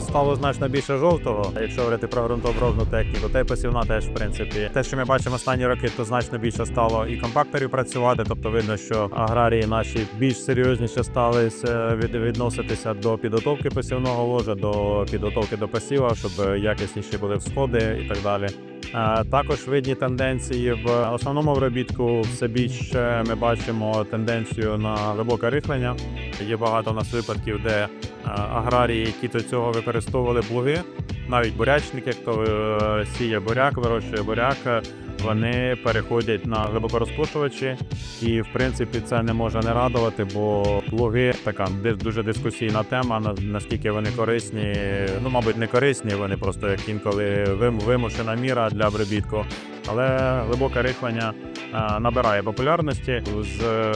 стало значно більше жовтого. Якщо говорити про ґрунтообробну техніку, та й посівна теж в принципі. Те, що ми бачимо останні роки, то значно більше стало і компакторів працювати. Тобто видно, що аграрії наші більш серйозніше стали е, від, відноситися до підготовки посівного ложа, до підготовки до посіва, щоб якісніші були всходи і так далі. Також видні тенденції в основному виробітку все більше ми бачимо тенденцію на глибоке рихлення. Є багато у нас випадків, де аграрії, які до цього використовували плуги, навіть бурячники, хто е, сіє буряк, вирощує буряк, вони переходять на глибокорозпушувачі, і в принципі це не може не радувати, бо плуги така дуже дискусійна тема. Наскільки вони корисні, ну мабуть, не корисні, вони просто як інколи вимушена міра для обробітку. Але глибоке рихлення набирає популярності з е,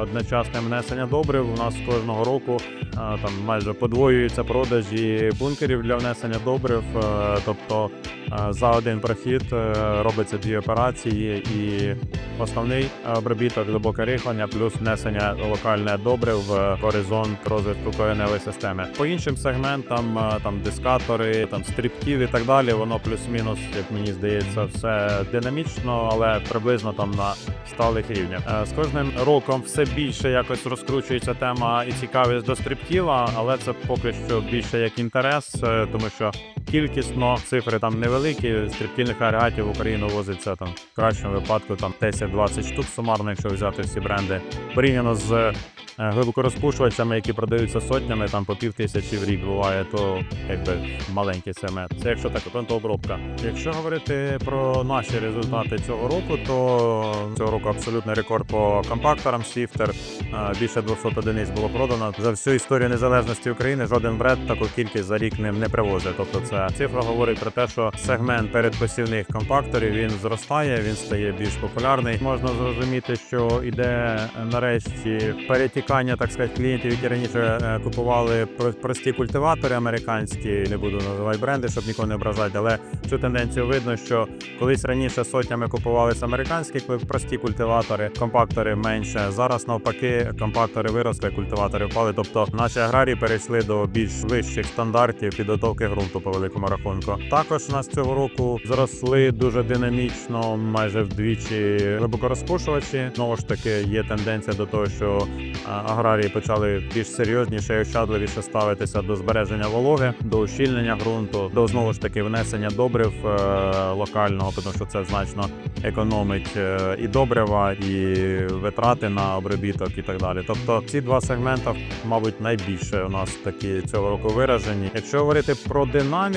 одночасним внесенням добрив. У нас кожного року е, там майже подвоюються продажі бункерів для внесення добрив. Е, Тобто е, за один прохід е, робиться дві операції, і основний обробіток глибоке рихлення плюс внесення локальне добрив в горизонт розвитку кореневої системи. По іншим сегментам, е, там дискатори, там стрибків і так далі, воно плюс-мінус, як мені здається, все динамічно, але приблизно там на сталих рівнях. Е, З кожним роком все більше якось розкручується тема і цікавість до стриптіла, але це поки що більше як інтерес, е, тому що кількісно цифри там невеликі. Стрибкільних агрегатів в Україну возиться там в кращому випадку там 10-20 штук сумарно, якщо взяти всі бренди, порівняно з е, глибокорозпушувачами, які продаються сотнями, там по пів тисячі в рік буває, то якби маленький сегмент. Це якщо так, ґрунтообробка. Якщо говорити про наші результати цього року, то цього року абсолютний рекорд по компакторам Swifter. Е, Більше 200 одиниць було продано за всю історію незалежності України. Жоден бренд таку кількість за рік не, не привозить. Тобто, цифра говорить про те, що сегмент передпосівних компакторів він зростає, він стає більш популярний. Можна зрозуміти, що іде нарешті перетікання, так сказати, клієнтів, які раніше е, купували про- прості культиватори американські. Не буду називати бренди, щоб нікого не ображати, але цю тенденцію видно, що колись раніше сотнями купувалися американські прості культиватори, компактори менше. Зараз навпаки, компактори виросли, культиватори впали. Тобто наші аграрії перейшли до більш вищих стандартів підготовки ґрунту по великому рахунку. Також у нас цього року зросли дуже динамічно, майже вдвічі глибокорозпушувачі. Знову ж таки, є тенденція до того, що аграрії почали більш серйозніше і ощадливіше ставитися до збереження вологи, до ущільнення ґрунту, до знову ж таки внесення добрив е, локального, тому що це значно економить е, і добрива, і витрати на обробіток, і так далі. Тобто ці два сегменти, мабуть, найбільше у нас такі цього року виражені. Якщо говорити про динаміку,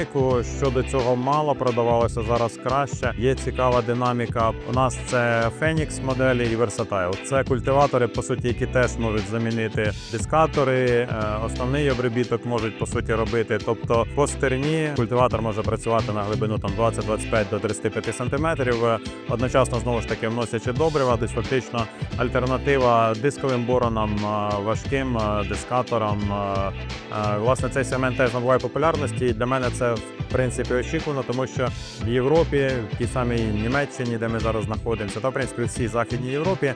що до цього мало продавалося зараз краще. Є цікава динаміка. У нас це Phoenix моделі і Versatile. Це культиватори, по суті, які теж можуть замінити дискатори. е, Основний обробіток можуть по суті робити. Тобто по стерні культиватор може працювати на глибину там 20-25 до 35 сантиметрів. Е, Одночасно знову ж таки вносячи добрива, десь фактично альтернатива дисковим боронам, е, важким дискаторам. Власне, цей сегмент теж набуває популярності. І для мене це в принципі очікувано, тому що в Європі, в тій самій Німеччині, де ми зараз знаходимося, та в принципі в всій західній Європі, е,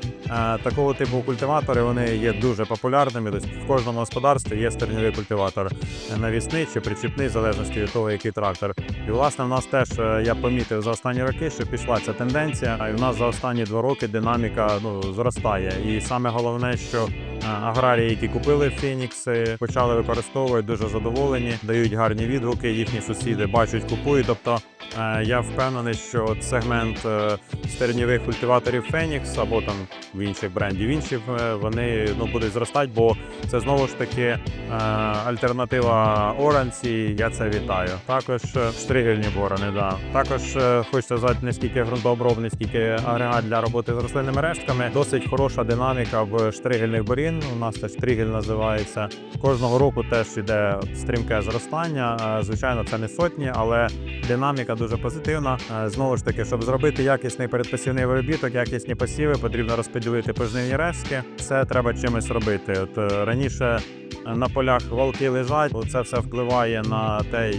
такого типу культиватори вони є дуже популярними. Тобто в кожному господарстві є стерньовий культиватор навісний чи причіпний, в залежності від того, який трактор. І власне в нас теж е, я помітив за останні роки, що пішла ця тенденція. А і в нас за останні два роки динаміка ну зростає. І саме головне, що аграрії, які купили Фінікси, почали використовувати дуже задоволені, дають гарні відгуки. Їхні сусіди бачать, купують. Тобто е, я впевнений, що сегмент е, стерньових культиваторів Фенікс або там в інших брендів інших е, вони ну будуть зростати, бо це знову ж таки альтернатива Оранці. Я це вітаю. Також штригельні борони. Да. Також хочу сказати, не ґрунтообробний, скільки агрегат для роботи з рослинними рештками. Досить хороша динаміка в штригельних борін. У нас це штригель називається. Кожного року теж іде стрімке зростання. Е, Звичайно, це не сотні, але динаміка дуже позитивна. Е, Знову ж таки, щоб зробити якісний передпосівний виробіток, якісні посіви, потрібно розподілити пожнивні рештки. Це треба чимось робити. От е, раніше на полях волки лежать, це все впливає на те,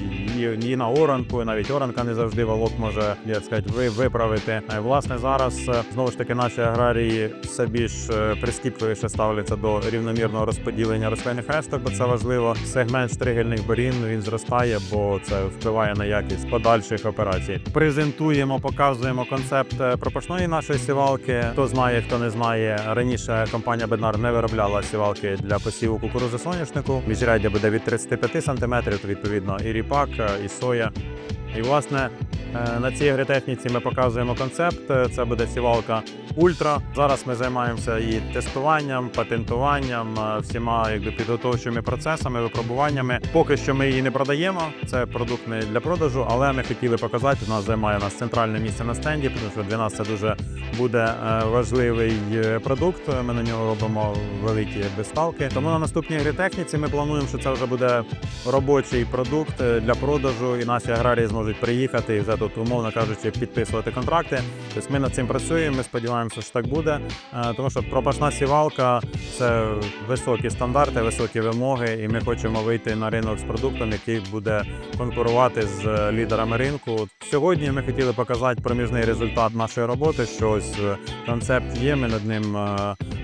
і, на оранку, навіть оранка не завжди волок може як сказати, виправити. Власне, зараз знову ж таки наші аграрії все більш прискіпливіше ставляться до рівномірного розподілення рослинних решток, бо це важливо. Сегмент штригельних борін він зростає, бо це впливає на якість подальших операцій. Презентуємо, показуємо концепт е, пропашної нашої сівалки. Хто знає, хто не знає. Раніше компанія Беднар не виробляла сівалки для посіву кукурузи соняшнику. Міжряддя буде від 35 см, відповідно і ріпак, е, і соя. І власне е, на цій агротехніці ми показуємо концепт. Це буде сівалка Ультра. Зараз ми займаємося і тестуванням, патентуванням, е, всіма якби підготовчими процесами, випробуваннями. Поки що ми її не продаємо. Це продукт не для продажу, але ми хотіли показати. У нас займає нас центральне місце на стенді, тому що для нас це дуже буде е, важливий е, продукт. Ми на нього робимо великі безставки. Тому на наступній агротехніці ми плануємо, що це вже буде робочий продукт для продажу, і наші аграрії зможуть приїхати і вже тут, умовно кажучи, підписувати контракти. Тобто ми над цим працюємо. Ми сподіваємося, що так буде. Е, Тому що пропашна сівалка це високі стандарти, високі вимоги, і ми хочемо вийти на ринок з продуктом, який буде конкурувати з е, лідерами ринку. Сьогодні ми хотіли показати проміжний результат нашої роботи. Що ось е, концепт є. Ми над ним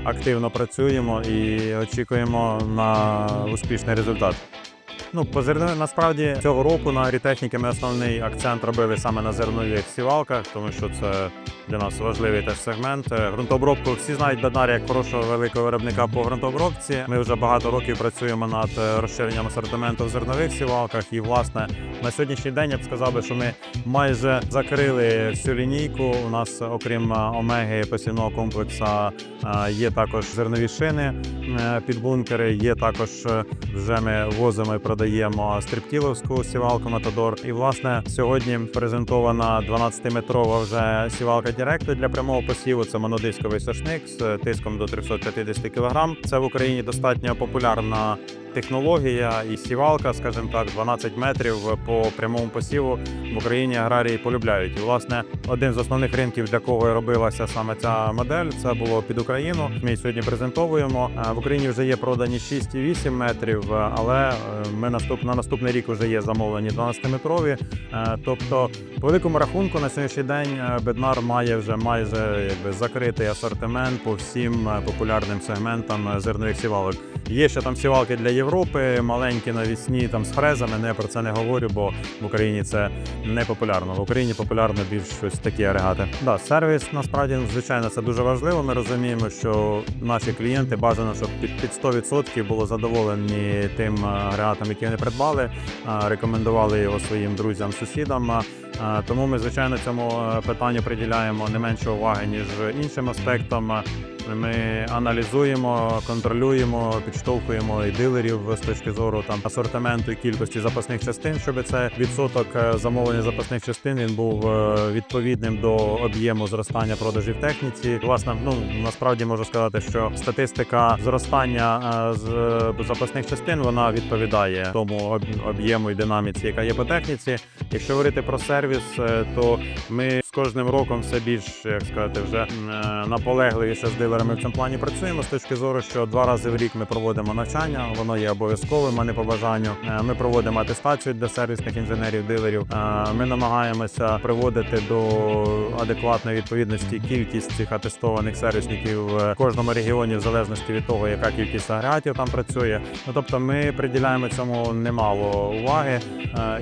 активно працюємо і очікуємо на успішний результат. Ну, по зернові насправді цього року на агрітехніки ми основний акцент робили саме на зернових сівалках, тому що це для нас важливий теж сегмент. Е, Ґрунтообробку всі знають Беднар як хорошого великого виробника по ґрунтообробці. Ми вже багато років працюємо над е, розширенням асортименту в зернових сівалках. І власне на сьогоднішній день я б сказав би, що ми майже закрили всю лінійку. У нас, окрім е, омеги посівного комплексу, є також зернові шини під бункери. Є також вже ми возимо і продаємо стриптіловську сівалку Матадор. І власне сьогодні презентована 12-метрова вже сівалка Діректо для прямого посіву. Це монодисковий сошник з тиском до 350 кг. Це в Україні достатньо популярна. Технологія і сівалка, скажімо так, 12 метрів по прямому посіву в Україні аграрії полюбляють. І власне один з основних ринків, для кого робилася саме ця модель, це було під Україну. Ми її сьогодні презентовуємо. Е, В Україні вже є продані 6,8 метрів, е, але е, ми наступ на наступний рік вже є замовлені 12-метрові. Е, Тобто, по великому рахунку, на сьогоднішній день Беднар має вже майже якби закритий асортимент по всім популярним сегментам зернових сівалок. Є ще там сівалки для Європи, маленькі навісні там з фрезами. Я про це не говорю, бо в Україні це не популярно. В Україні популярно більш ось такі агрегати. Да, сервіс насправді звичайно це дуже важливо. Ми розуміємо, що наші клієнти бажано, щоб під, під 100% було задоволені тим е, агрегатом, які вони придбали, е, рекомендували його своїм друзям, сусідам. Е, Тому ми, звичайно, цьому питанню приділяємо не менше уваги ніж іншим аспектам. Ми аналізуємо, контролюємо, підштовхуємо і дилерів з точки зору там асортименту і кількості запасних частин, щоб це відсоток е, замовлення запасних частин він був е, відповідним до об'єму зростання продажів техніці. Власне, ну насправді можу сказати, що статистика зростання е, з запасних частин вона відповідає тому об'єму і динаміці, яка є по техніці. Якщо говорити про сервіс, то ми кожним роком все більш, як сказати, вже е, наполегливіше з дилерами в цьому плані працюємо з точки зору, що два рази в рік ми проводимо навчання, воно є обов'язковим, а не по бажанню. Е, Ми проводимо атестацію для сервісних інженерів, дилерів. Е, Ми намагаємося приводити до адекватної відповідності кількість цих атестованих сервісників в кожному регіоні, в залежності від того, яка кількість агрегатів там працює. Ну тобто, ми приділяємо цьому немало уваги.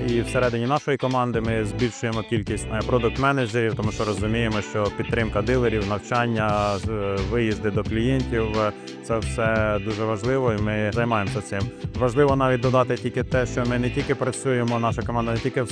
І всередині нашої команди ми збільшуємо кількість продукт-менеджерів, тому що розуміємо, що підтримка дилерів, навчання, е, виїзди до клієнтів е, це все дуже важливо, і ми займаємося цим. Важливо навіть додати тільки те, що ми не тільки працюємо, наша команда не тільки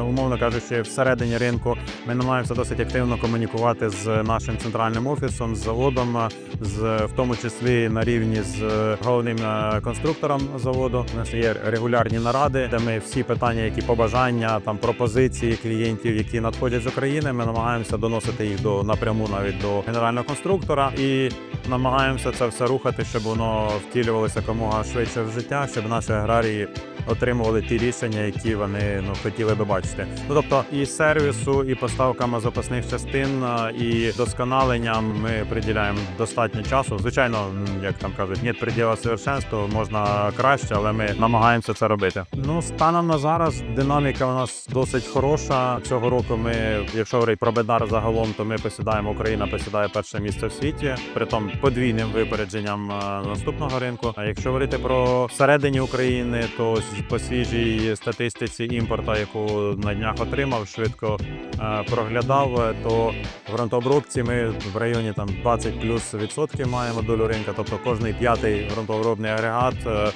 умовно кажучи, всередині ринку. Ми намагаємося досить активно комунікувати з нашим центральним офісом, з заводом, е, з в тому числі на рівні з головним конструктором заводу. У нас є регулярні наради, де ми всі питання, які побажання, там пропозиції клієнтів, які надходять з України, ми намагаємося доносити їх до напряму навіть до генерального конструктора і намагаємося це все рухати, щоб воно втілювалося якомога швидше в життя, щоб наші аграрії отримували ті рішення, які вони ну хотіли би бачити. Ну тобто і сервісу, і поставками запасних частин, і досконаленням ми приділяємо достатньо часу. Звичайно, як там кажуть, нет приділа совершенству, можна краще, але ми намагаємося це робити. Ну станом на зараз динаміка у нас досить хороша. Цього року ми, якщо говорити про бедар загалом, то ми посідаємо Україна посідає перше місце в світі, притом подвійним випередженням наступного ринку. А якщо говорити про всередині України, то по свіжій статистиці імпорта, яку на днях отримав, швидко е, проглядав, е, то в грунтообробці ми в районі там 20 плюс відсотків маємо долю ринка. Тобто кожний п'ятий грунтообробний агрегат. е,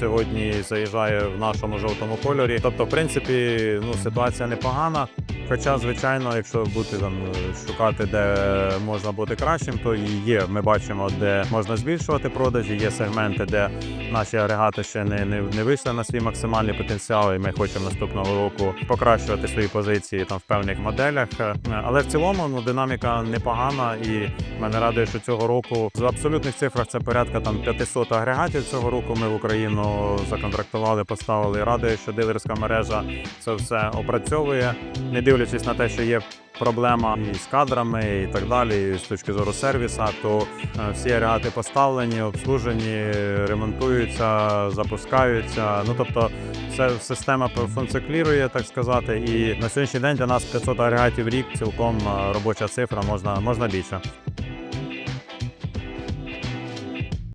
Сьогодні заїжджає в нашому жовтому кольорі. Тобто, в принципі, ну ситуація непогана. Хоча, звичайно, якщо бути там е, шукати, де можна бути кращим, то і є. Ми бачимо, де можна збільшувати продажі. Є сегменти, де наші агрегати ще не, не, не вийшли на свій максимальний потенціал, і ми хочемо наступного року покращувати свої позиції там в певних моделях. Е, Але в цілому ну динаміка непогана, і мене радує, що цього року в абсолютних цифрах це порядка там 500 агрегатів. Цього року ми в Україну законтрактували, поставили. Радує, що дилерська мережа це все опрацьовує, не дивлячись на те, що є. Проблема і з кадрами, і так далі, і з точки зору сервіса, то е, всі агрегати поставлені, обслужені, ремонтуються, запускаються. Ну тобто, все система функціонує, так сказати. І на сьогоднішній день для нас 500 агрегатів в рік цілком е, робоча цифра, можна можна більше.